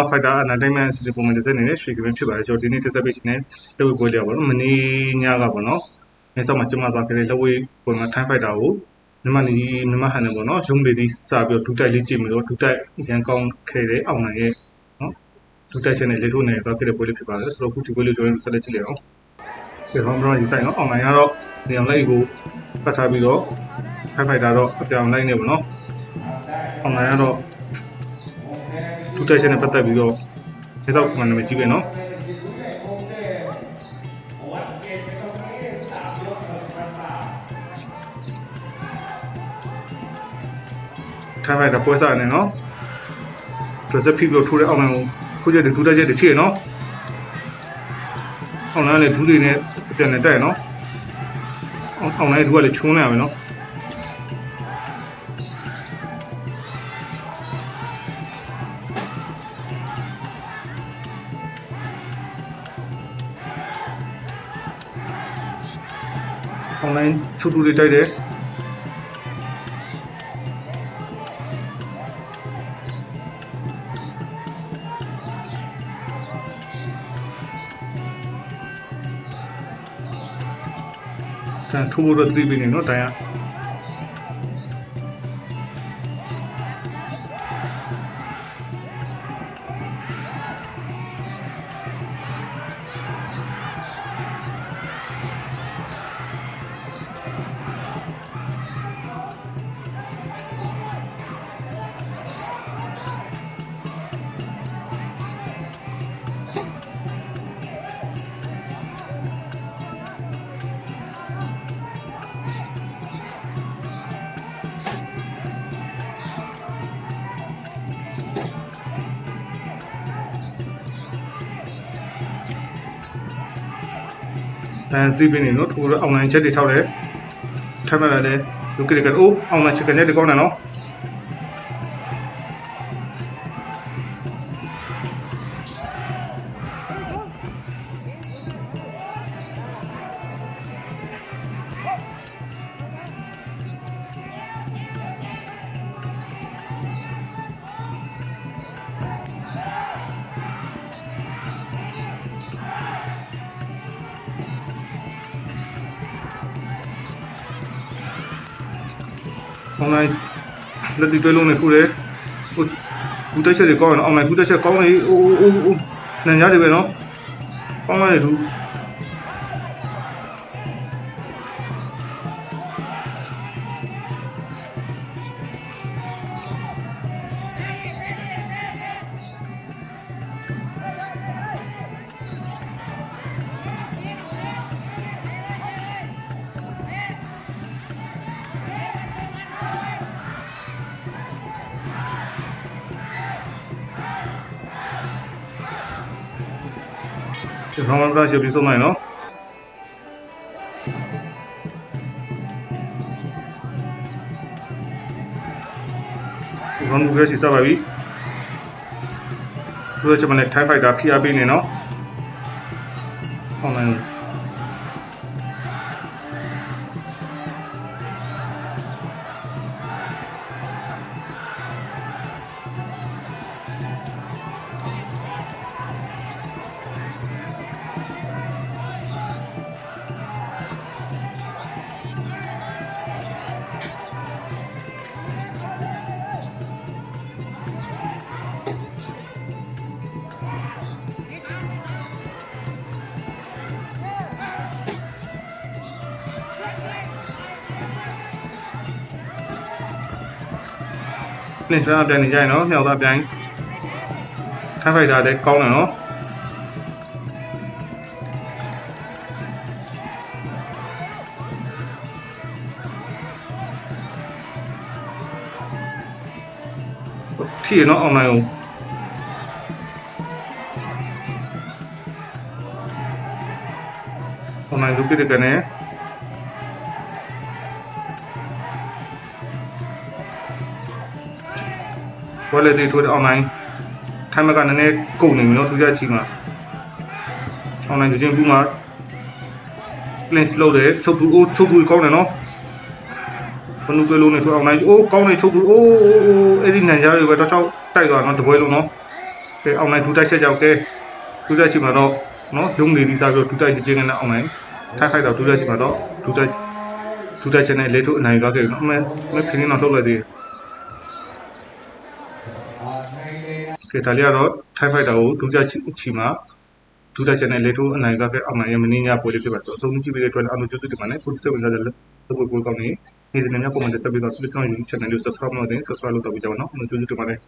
နော် fighter entertainment city ပုံမှန်တစ်စက်နေနဲ့ရွှေကပင်ဖြစ်ပါတယ်ကျွန်တော်ဒီနေ့တစ်စက်ပေးချင်တယ်လက်ဝဲပွဲလေးပါတော့မနေ့ညကပေါ့နော်နေ့စောက်မှာကျမသွားခဲ့တဲ့လက်ဝဲပွဲမှာ time fighter ကိုမြန်မာနေမြန်မာဟန်နေပေါ့နော်ရုံးလေးဒီစပြီးတော့ဒူတိုက်လေးကြည့်ပြီးတော့ဒူတိုက်ရန်ကောင်းခဲ့တဲ့အောင်နိုင်ရဲ့နော်ဒူတိုက်ချက်နဲ့လေထိုးနေတော့ခဲ့တဲ့ပွဲလေးဖြစ်ပါတယ်ဆိုတော့အခုဒီပွဲလေးကျွန်တော်ဆက်လက်ကြည့်လိုက်အောင်ဒီဟောင်းဘရောယူဆိုင်နော်အောင်နိုင်ကတော့နေအောင်လိုက်ကိုပတ်ထားပြီးတော့ time fighter တော့အပြောင်လိုက်နေပေါ့နော်အောင်နိုင်ကတော့ ထူးခြားချက်နဲ့ပတ်သက်ပြီးတော့ဒီတော့မှန်တယ်ကြည့်ပဲနော်ထားလိုက်တော့ပွဲစားနေနော်ဒရက်ဖိပြီးထိုးတဲ့အောက်မှန်ကိုခိုးချက်တွေထူးခြားချက်တွေရှိရနော်အောက်နားလည်းဒူးတွေနဲ့ပြန်နေတက်ရနော်အောက်နားဒူးကလည်းချုံးနေရမယ်နော် online ချုပ် တူတွေတိုက်တယ်ကန်ထိုး အဲသိပြီနေနော်ထိုးတော့ online ချက်တွေထောက်တယ်ထပ်မှလာတယ်လူကတွေကအိုး online ချက်ကနေတကောင်းတယ်နော် online လက်တီတွဲလုံးနဲ့ထိုးတယ်ဟိုဘူးတက်ချက်တွေကောင်းတယ်နော် online ဘူးတက်ချက်ကောင်းနေအိုးအိုးအိုးနန်ကြားတွေပဲနော်ကောင်းလိုက်တယ်သူ ဒီကောင်ကရှေ့ပြီးဆုံးလိုက်နော်ဒီကောင်ကရှေ့စပါပြီဒီလိုချက်မနဲ့ Thai Fighter ဖိအားပေးနေနော် နေစားပြန်နေကြရနော်မြောက်သားပြန် Thai Fighter လည်းကောင်းတယ်နော်ထိရနော် online ကိုအွန်လိုင်းလူပြတဲ့ကနေ ဝယ်လေတီထိုးတဲ့ online ထိုင်းမကနည်းနည်းကုန်နေပြီနော်သူကြချီမှာ online ယူချင်းဘူးမှာ link လုပ်တယ်ချုပ်ဘူးအိုးချုပ်ဘူးကောင်းတယ်နော်ဘယ်လိုတွေ့လို့နေဆို online အိုးကောင်းနေချုပ်ဘူးအိုးအိုးအိုးအဲ့ဒီနန်ကြားတွေပဲတော့ချောက်တိုက်သွားတော့တပွဲလုံးနော်ကဲအောင်နိုင်ဒူတိုက်ချက်ကြောက်ကဲဒူတိုက်ချင်မှာတော့နော်ရုံးနေပြီးစားပြီးဒူတိုက်ချင်းနဲ့အောင်နိုင်ထိုက်ဖိုက်တော့ဒူတိုက်ချင်မှာတော့ဒူတိုက်ဒူတိုက်ချက်နဲ့လေထုအနိုင်သွားခဲ့နော်အမေမခင်းတော့ထုတ်လိုက်သေးတယ် ကဲဒါလေးကတော့ထိုက်ဖိုက်တာကိုဒူတိုက်ချီမှာဒူတိုက်ချက်နဲ့လေထုအနိုင်သွားခဲ့အောင်နိုင်ရမင်းညပွဲလေးဖြစ်ပါတော့အဆုံးကြည့်ပြီးတဲ့အတွက်အားလုံးကျေးဇူးတင်ပါတယ်ကိုစိတ်ဝင်စားတဲ့လုပ်ဖို့ကိုကောင်းနေနေ့စဉ်များပုံမှန်တက်ဆက်ပြီးတော့ Twitter YouTube channel ကို subscribe လုပ်တဲ့ subscribe လုပ်တော့ကြပါတော့အားလုံးကျေးဇူးတင်ပါတယ်